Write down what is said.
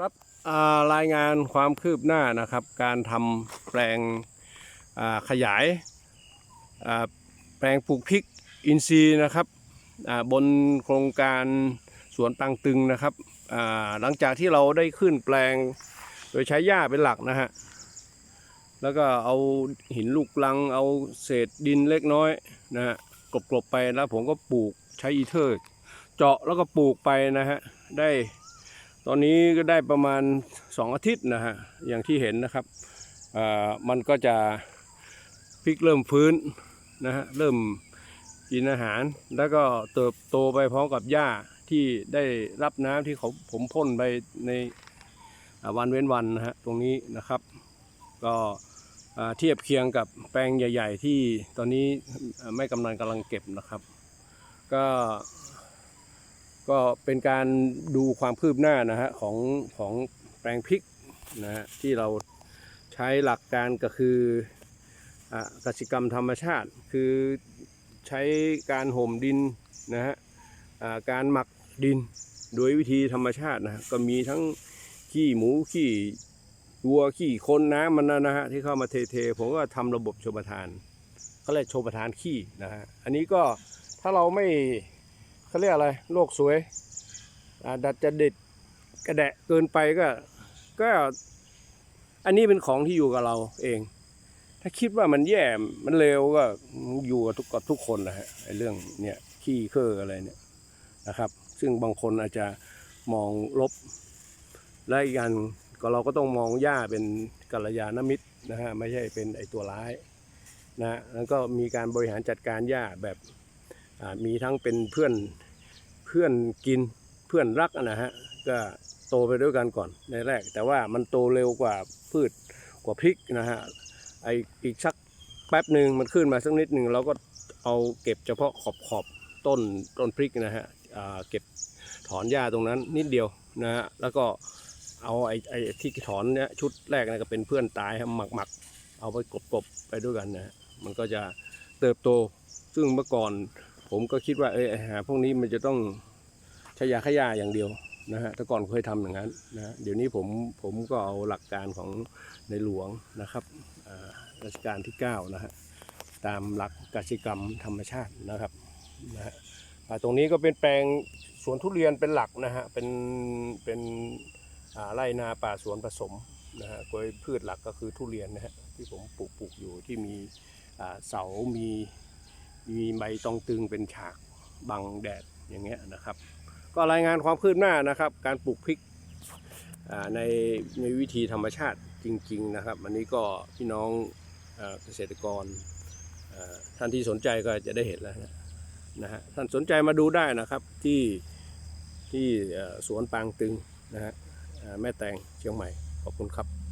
ครับรายงานความคืบหน้านะครับ การทำแปลงขยายแปลงปลูกพริกอินทรีย์นะครับบนโครงการสวนตังตึงนะครับหลังจากที่เราได้ขึ้นแปลงโดยใช้หญ้าเป็นหลักนะฮะแล้วก็เอาหินลูกลังเอาเศษดินเล็กน้อยนะฮะกลบๆไปแล้วผมก็ปลูกใช้อีเทอร์ เจาะแล้วก็ปลูกไปนะฮะได้ ตอนนี้ก็ได้ประมาณ 2 อาทิตย์นะฮะอย่างที่เห็นนะครับมันก็จะพริกเริ่มฟื้นนะฮะเริ่มกินอาหาร แล้วก็เติบโตไปพร้อมกับหญ้าที่ได้รับน้ำที่เขาผมพ่นไปในวันเว้นวันนะฮะตรงนี้นะครับ ก็เทียบเคียงกับแปลงใหญ่ ๆ ที่ตอนนี้อ่าแม่กำนันกำลังเก็บนะครับ ก็ ก็เป็นการดูความคืบหน้านะฮะของของแปลงพริกนะฮะที่เราใช้หลักการก็คือกสิกรรมธรรมชาติ คือใช้การห่มดินนะฮะการหมักดินโดยวิธีธรรมชาตินะก็มีทั้งขี้หมูขี้วัวขี้คนน้ำมันนะฮะที่เข้ามาเทๆผมก็ทำระบบชมประทานเขาเรียกชมประทานขี้นะฮะอันนี้ก็ถ้าเราไม่ เขาเรียกอะไรโลกสวยดัดจะเด็ดกระแดะเกินไปก็ ก็อันนี้เป็นของที่อยู่กับเราเอง ถ้าคิดว่ามันแย่มันเลวก็อยู่กับทุกกับทุกคนนะฮะไอ้เรื่องเนี่ยขี้เคออะไรเนี่ยนะครับ ซึ่งบางคนอาจจะมองลบและอีกอันก็เราก็ต้องมองหญ้าเป็นกัลยาณมิตรนะฮะไม่ใช่เป็นไอ้ตัวร้ายนะฮะแล้วก็มีการบริหารจัดการหญ้าแบบมีทั้งเป็นเพื่อน เพื่อนกินเพื่อนรักนะฮะก็โตไปด้วยกันก่อนในแรก แต่ว่ามันโตเร็วกว่าพืชกว่าพริกนะฮะไออีกสักแป๊บหนึ่งมันขึ้นมาสักนิดหนึ่งเราก็เอาเก็บเฉพาะขอบขอบต้นต้นพริกนะฮะอ่าเก็บถอนหญ้าตรงนั้นนิดเดียวนะฮะแล้วก็เอาไอไอที่ถอนเนี้ยชุดแรกนะก็เป็นเพื่อนตายหมักหมักเอาไปกบกบไปด้วยกันนะฮะมันก็จะเติบโตซึ่งเมื่อก่อน ผมก็คิดว่าเออไอหาพวกนี้มันจะต้องใช้ยาขยาอย่างเดียวนะฮะแต่ก่อนเคยทำอย่างนั้นนะฮะเดี๋ยวนี้ผมผมก็เอาหลักการของในหลวงนะครับอ่ารัชกาลที่9นะฮะตามหลักกสิกรรมธรรมชาตินะครับนะฮะอ่ตรงนี้ก็เป็นแปลงสวนทุเรียนเป็นหลักนะฮะเป็นเป็นไร่นาป่าสวนผสมนะฮะโดยพืชหลักก็คือทุเรียนนะฮะที่ผมปลูกปลูกอยู่ที่มีเสา มี มีใบตองตึงเป็นฉากบังแดดอย่างเงี้ยนะครับ ก็รายงานความคืบหน้านะครับ การปลูกพริกในในวิธีธรรมชาติจริง ๆนะครับ อันนี้ก็พี่น้องเกษตรกรท่านที่สนใจก็จะได้เห็นแล้วนะนะฮะท่านสนใจมาดูได้นะครับที่ที่สวนปางตึงนะฮะแม่แตงเชียงใหม่ขอบคุณครับ